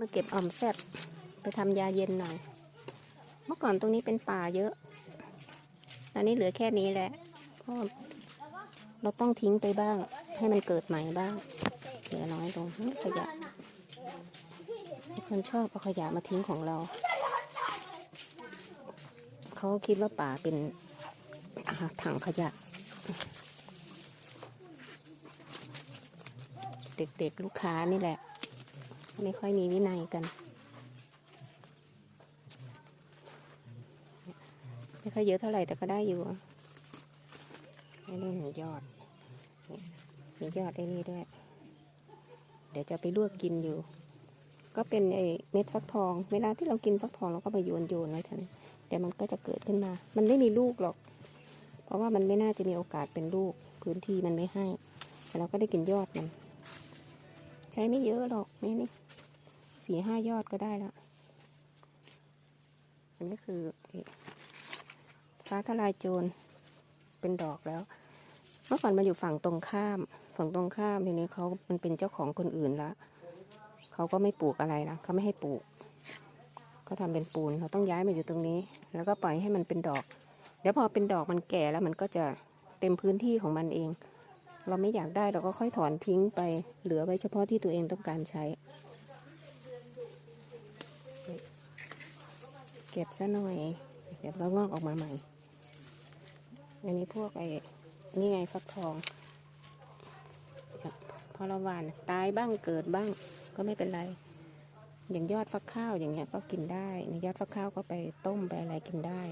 มาเก็บอ่อมแซบไปทำยาเย็นหน่อย เมื่อก่อนตรงนี้เป็นป่าเยอะ ตอนนี้เหลือแค่นี้แหละเพราะเราต้องทิ้งไปบ้าง ให้มันเกิดใหม่บ้าง เหลือน้อยลงขยะคนชอบเอาขยะมาทิ้งของเรา เขาคิดว่าป่าเป็นถังขยะ เด็กๆลูกค้านี่แหละ ไม่ค่อยมีวินัยกัน ไม่ค่อยเยอะเท่าไหร่แต่ก็ได้อยู่ไม่ได้หนึ่งยอด มียอดไอ้นี่ด้วย เดี๋ยวจะไปลวกกินอยู่ ก็เป็นไอ้เม็ดฟักทอง เวลาที่เรากินฟักทองเราก็ไปโยนโยนไว้ท่านั้นเดี๋ยวมันก็จะเกิดขึ้นมา มันไม่มีลูกหรอก เพราะว่ามันไม่น่าจะมีโอกาสเป็นลูก พื้นที่มันไม่ให้ แต่เราก็ได้กินยอดมัน ใช้ไม่เยอะหรอกนี่นี่ สี่ห้ายอดก็ได้แล้วอันนี้คือฟ้าทลายโจรเป็นดอกแล้ว เมื่อก่อนมันอยู่ฝั่งตรงข้าม ฝั่งตรงข้ามทีนี้เขามันเป็นเจ้าของคนอื่นละเขาก็ไม่ปลูกอะไรนะเขาไม่ให้ปลูกเขาทำเป็นปูนเราต้องย้ายมาอยู่ตรงนี้ แล้วก็ปล่อยให้มันเป็นดอก เดี๋ยวพอเป็นดอกมันแก่แล้วมันก็จะเต็มพื้นที่ของมันเอง เราไม่อยากได้เราก็ค่อยถอนทิ้งไป เหลือไว้เฉพาะที่ตัวเองต้องการใช้ ก็บซะหน่อยเดี๋ยวก็งอกออกมาใหม่ อันนี้พวกไอ้นี่ไงฟักทอง พอเราหวานตายบ้างเกิดบ้างก็ไม่เป็นไร อย่างยอดฟักข้าวอย่างเงี้ยก็กินได้ในยอดฟักข้าวก็ไปต้มไปอะไรกินได้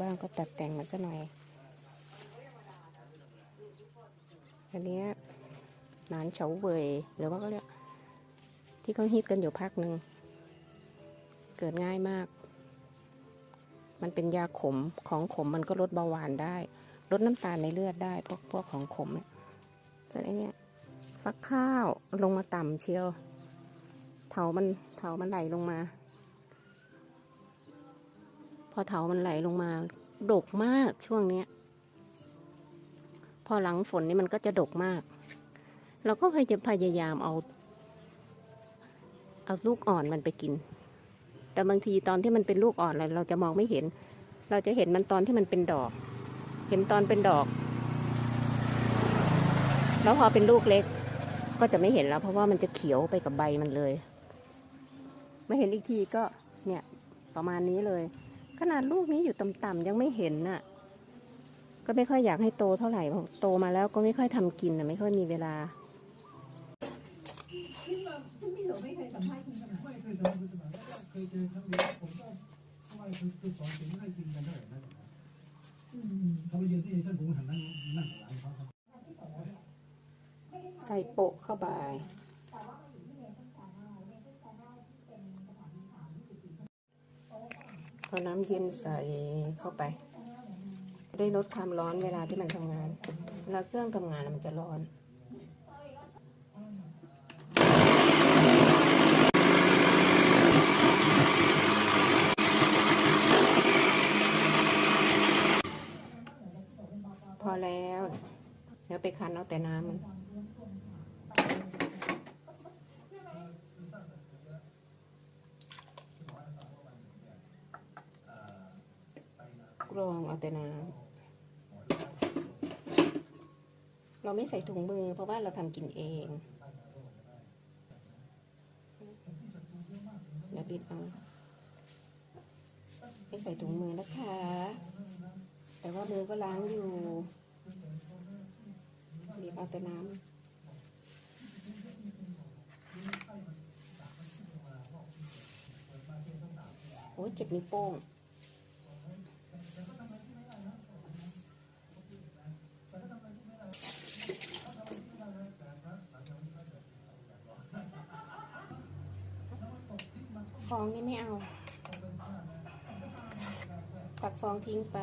บ้างๆก็ตัดแต่งมาซะหน่อย อันนี้หนานเฉาเวยหรือว่าก็เรียก ที่เขาฮิตกันอยู่พักหนึ่ง เกิดง่ายมาก มันเป็นยาขมของขมมันก็ลดเบาหวานได้ ลดน้ำตาลในเลือดได้พวกพวกของขมเนี่ยส่วนไอ้เนี่ยฟักข้าวลงมาต่ำเชียว เถามันเถามันไหลลงมา พอเถามันไหลลงมา ดกมากช่วงเนี้ย พอหลังฝนนี่มันก็จะดกมาก เราก็พยายามเอา เอาลูกอ่อนมันไปกิน แต่บางทีตอนที่มันเป็นลูกอ่อนเราจะมองไม่เห็น เราจะเห็นมันตอนที่มันเป็นดอก เห็นตอนเป็นดอก แล้วพอเป็นลูกเล็ก ก็จะไม่เห็นแล้ว เพราะว่ามันจะเขียวไปกับใบมันเลยม่เห็นอีกทีก็เนี่ยประมาณนี้เลย ขนาดลูกนี้อยู่ต่ำๆยังไม่เห็นน่ะ ก็ไม่ค่อยอยากให้โตเท่าไหร่พราะโตมาแล้วก็ไม่ค่อยทำกินนะไม่ค่อยมีเวลา ไม่เคยสัมภาษณ์คุณขนาด ไม่เคยสอนคุณสมัยแล้วก็ เคยเจอครั้งเดียวผมก็ทำไมคือคือสอนถึงให้กินกันเท่าไหร่นะเขาไปยืนที่ท่านผมหันนั่งนั่งหลังเขาครับใส่โปะเข้าไปเอาน้ำเย็นใส่เข้าไป ได้ลดความร้อนเวลาที่มันทำงานเวลาเครื่องทำงานมันจะร้อน แล้ว เดี๋ยวไปคั้นเอาแต่น้ำมันกรองเอาแต่น้ำเราไม่ใส่ถุงมือเพราะว่าเราทำกินเองเดี๋ยวบิดเอาไม่ใส่ถุงมือนะคะ แต่ว่ามือก็ล้างอยู่ บีบเอาแต่น้ำโอ้ยเจ็บนิ้วโป้งฟองนี่ไม่เอา ตักฟองทิ้งไป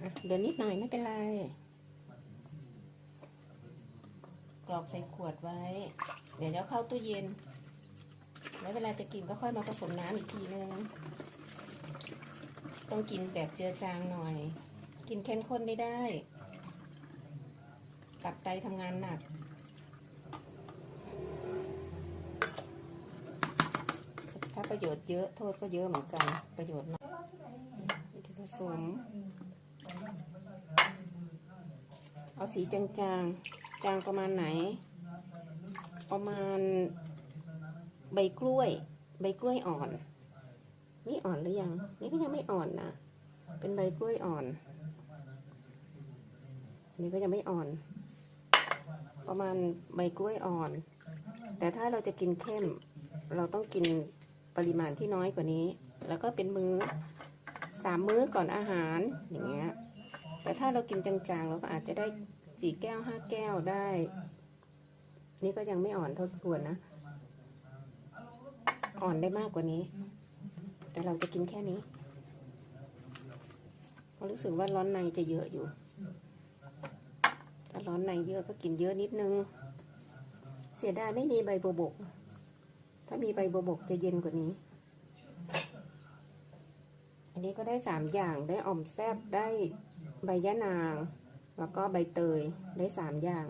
เดี๋ยวนิดหน่อยไม่เป็นไร กรอกใส่ขวดไว้ เดี๋ยวจะเข้าตู้เย็น แล้วเวลาจะกินก็ค่อยมาผสมน้ำอีกทีนึง ต้องกินแบบเจือจางหน่อย กินเข้มข้นไม่ได้ ตับไตทำงานหนักถ้าประโยชน์เยอะโทษก็เยอะเหมือนกัน ประโยชน์น้อยผสม เอาสีจางๆ จางประมาณไหน ประมาณ ใบกล้วย ใบกล้วยอ่อน นี่อ่อนหรือยัง นี่ก็ยังไม่อ่อนนะ เป็นใบกล้วยอ่อน นี่ก็ยังไม่อ่อน ประมาณใบกล้วยอ่อน แต่ถ้าเราจะกินเข้ม เราต้องกินปริมาณที่น้อยกว่านี้ แล้วก็เป็นมื้อ สามมื้อก่อนอาหารอย่างเงี้ยแต่ถ้าเรากินจางๆเราก็อาจจะได้สี่แก้วห้าแก้วได้ นี่ก็ยังไม่อ่อนเท่าควรนะ อ่อนได้มากกว่านี้ แต่เราจะกินแค่นี้เพราะรู้สึกว่าร้อนในจะเยอะอยู่ถ้าร้อนในเยอะก็กินเยอะนิดนึง เสียดายไม่มีใบบัวบก ถ้ามีใบบัวบกจะเย็นกว่านี้ นนี้ก็ได้สามอย่างได้อ่อมแซบได้ใบยะนาง แล้วก็ใบเตยได้สามอย่าง